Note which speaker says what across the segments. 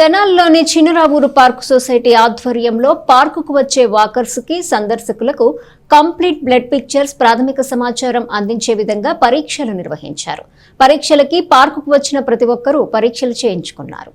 Speaker 1: తెనాల్లోని Chinaravuru park society ఆధ్వర్యంలో పార్కుకు వచ్చే వాకర్స్కి సందర్శకులకు కంప్లీట్ బ్లడ్ పిక్చర్స్ ప్రాథమిక సమాచారం అందించే విధంగా పరీక్షలు నిర్వహించారు. పరీక్షలకి పార్కుకు వచ్చిన ప్రతి ఒక్కరూ పరీక్షలు చేయించుకున్నారు.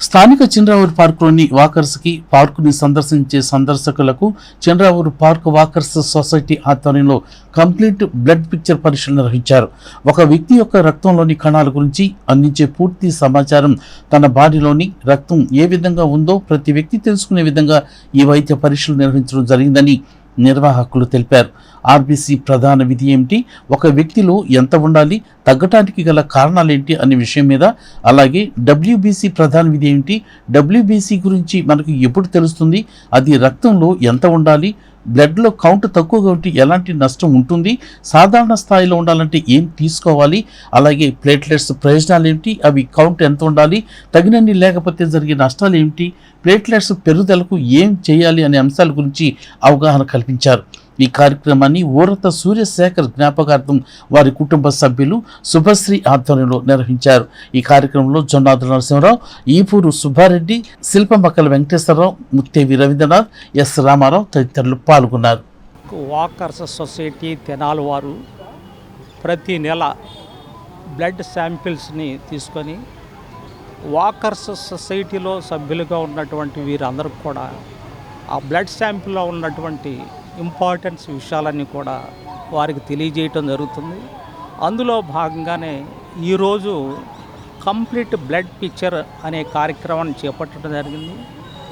Speaker 2: స్థానిక చిన్రావూరు పార్కులోని వాకర్స్కి పార్కుని సందర్శించే సందర్శకులకు చిన్రావూరు పార్క్ వాకర్స్ సొసైటీ ఆధ్వర్యంలో కంప్లీట్ బ్లడ్ పిక్చర్ పరీక్షలు నిర్వహించారు. ఒక వ్యక్తి యొక్క రక్తంలోని కణాల గురించి అందించే పూర్తి సమాచారం తన బాడీలోని రక్తం ఏ విధంగా ఉందో ప్రతి వ్యక్తి తెలుసుకునే విధంగా ఈ వైద్య పరీక్షలు నిర్వహించడం జరిగిందని నిర్వాహకులు తెలిపారు. ఆర్బీసీ ప్రధాన విధి ఏమిటి? ఒక వ్యక్తిలో ఎంత ఉండాలి? తగ్గటానికి గల కారణాలేంటి? అనే విషయం మీద. అలాగే డబ్ల్యూబీసీ ప్రధాన విధి ఏమిటి? డబ్ల్యూబీసీ గురించి మనకు ఎప్పుడు తెలుస్తుంది? అది రక్తంలో ఎంత ఉండాలి? బ్లడ్లో కౌంట్ తక్కువగా ఉంటే ఎలాంటి నష్టం ఉంటుంది? సాధారణ స్థాయిలో ఉండాలంటే ఏం తీసుకోవాలి? అలాగే ప్లేట్లెట్స్ ప్రయోజనాలు ఏమిటి అవి కౌంట్ ఎంత ఉండాలి? తగినన్ని లేకపోతే జరిగే నష్టాలు ఏమిటి ప్లేట్లెట్స్ పెరుగుదలకు ఏం చేయాలి? అనే అంశాల గురించి అవగాహన కల్పించారు. ఈ కార్యక్రమాన్ని ఊరత సూర్యశేఖర్ జ్ఞాపకార్థం వారి కుటుంబ సభ్యులు శుభశ్రీ ఆధ్వర్యంలో నిర్వహించారు. ఈ కార్యక్రమంలో జొన్నాదుల నరసింహరావు ఈపూరు సుబ్బారెడ్డి శిల్పమక్కల వెంకటేశ్వరరావు ముత్తేవి రవీంద్రనాథ్ ఎస్ రామారావు తదితరులు పాల్గొన్నారు.
Speaker 3: వాకర్స్ సొసైటీ తెనాలి వారు ప్రతి నెల బ్లడ్ శాంపిల్స్ని తీసుకొని వాకర్స్ సొసైటీలో సభ్యులుగా ఉన్నటువంటి వీరందరికీ కూడా ఆ బ్లడ్ శాంపిల్లో ఉన్నటువంటి ఇంపార్టెన్స్ విషయాలన్నీ కూడా వారికి తెలియజేయటం జరుగుతుంది. అందులో భాగంగానే ఈరోజు కంప్లీట్ బ్లడ్ పిక్చర్ అనే కార్యక్రమాన్ని చేపట్టడం జరిగింది.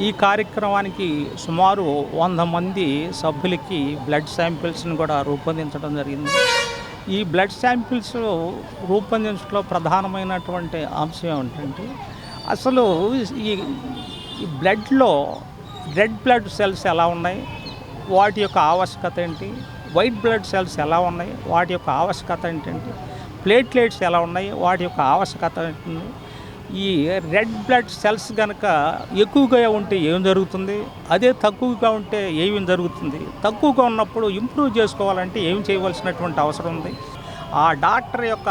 Speaker 3: ఈ కార్యక్రమానికి సుమారు వంద మంది సభ్యులకి బ్లడ్ శాంపిల్స్ని కూడా రూపొందించడం జరిగింది. ఈ బ్లడ్ శాంపిల్స్ రూపొందించడంలో ప్రధానమైనటువంటి అంశం ఏమిటంటే అసలు ఈ ఈ బ్లడ్లో రెడ్ బ్లడ్ సెల్స్ ఎలా ఉన్నాయి? వాటి యొక్క ఆవశ్యకత ఏంటి? వైట్ బ్లడ్ సెల్స్ ఎలా ఉన్నాయి? వాటి యొక్క ఆవశ్యకత ఏంటంటే ప్లేట్లెట్స్ ఎలా ఉన్నాయి? వాటి యొక్క ఆవశ్యకత ఏంటి? ఈ రెడ్ బ్లడ్ సెల్స్ కనుక ఎక్కువగా ఉంటే ఏం జరుగుతుంది? అదే తక్కువగా ఉంటే ఏమేమి జరుగుతుంది? తక్కువగా ఉన్నప్పుడు ఇంప్రూవ్ చేసుకోవాలంటే ఏం చేయవలసినటువంటి అవసరం ఉంది? ఆ డాక్టర్ యొక్క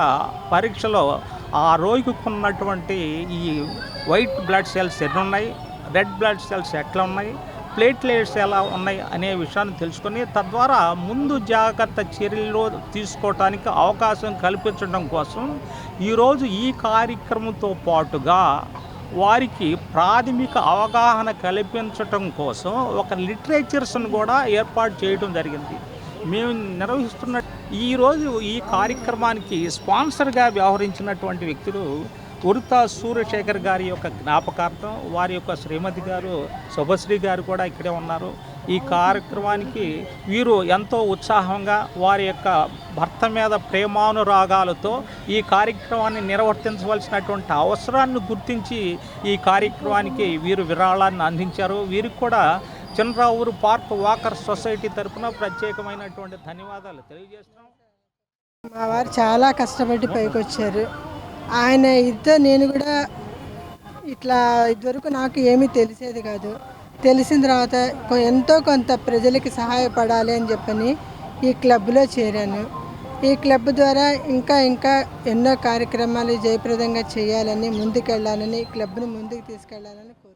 Speaker 3: పరీక్షలో ఆ రోగికి ఉన్నటువంటి ఈ వైట్ బ్లడ్ సెల్స్ ఎన్ని ఉన్నాయి? రెడ్ బ్లడ్ సెల్స్ ఎట్లా ఉన్నాయి? ప్లేట్లెట్స్ ఎలా ఉన్నాయి అనే విషయాన్ని తెలుసుకొని తద్వారా ముందు జాగ్రత్త చర్యలు తీసుకోవటానికి అవకాశం కల్పించడం కోసం ఈరోజు ఈ కార్యక్రమంతో పాటుగా వారికి ప్రాథమిక అవగాహన కల్పించటం కోసం ఒక లిటరేచర్స్ను కూడా ఏర్పాటు చేయడం జరిగింది. మేము నిర్వహిస్తున్న ఈరోజు ఈ కార్యక్రమానికి స్పాన్సర్గా వ్యవహరించినటువంటి వ్యక్తులు కుర్తా సూర్యశేఖర్ గారి యొక్క జ్ఞాపకార్థం వారి యొక్క శ్రీమతి గారు శుభశ్రీ గారు కూడా ఇక్కడే ఉన్నారు. ఈ కార్యక్రమానికి వీరు ఎంతో ఉత్సాహంగా వారి యొక్క భర్త మీద ప్రేమానురాగాలతో ఈ కార్యక్రమాన్ని నిర్వర్తించవలసినటువంటి అవసరాన్ని గుర్తించి ఈ కార్యక్రమానికి వీరు విరాళాన్ని అందించారు. వీరికి కూడా చంద్రావూరు పార్క్ వాకర్ సొసైటీ తరఫున ప్రత్యేకమైనటువంటి ధన్యవాదాలు తెలియజేస్తున్నాం.
Speaker 4: మా వారు చాలా కష్టపడి పైకి వచ్చారు ఆయన ఇద్దరు నేను కూడా ఇట్లా ఇదివరకు నాకు ఏమీ తెలిసేది కాదు. తెలిసిన తర్వాత ఎంతో కొంత ప్రజలకి సహాయపడాలి అని చెప్పని ఈ క్లబ్లో చేరాను. ఈ క్లబ్ ద్వారా ఇంకా ఇంకా ఎన్నో కార్యక్రమాలు జయప్రదంగా చేయాలని ముందుకెళ్ళాలని ఈ క్లబ్ను ముందుకు తీసుకెళ్ళాలని కోరుకుంటున్నాను.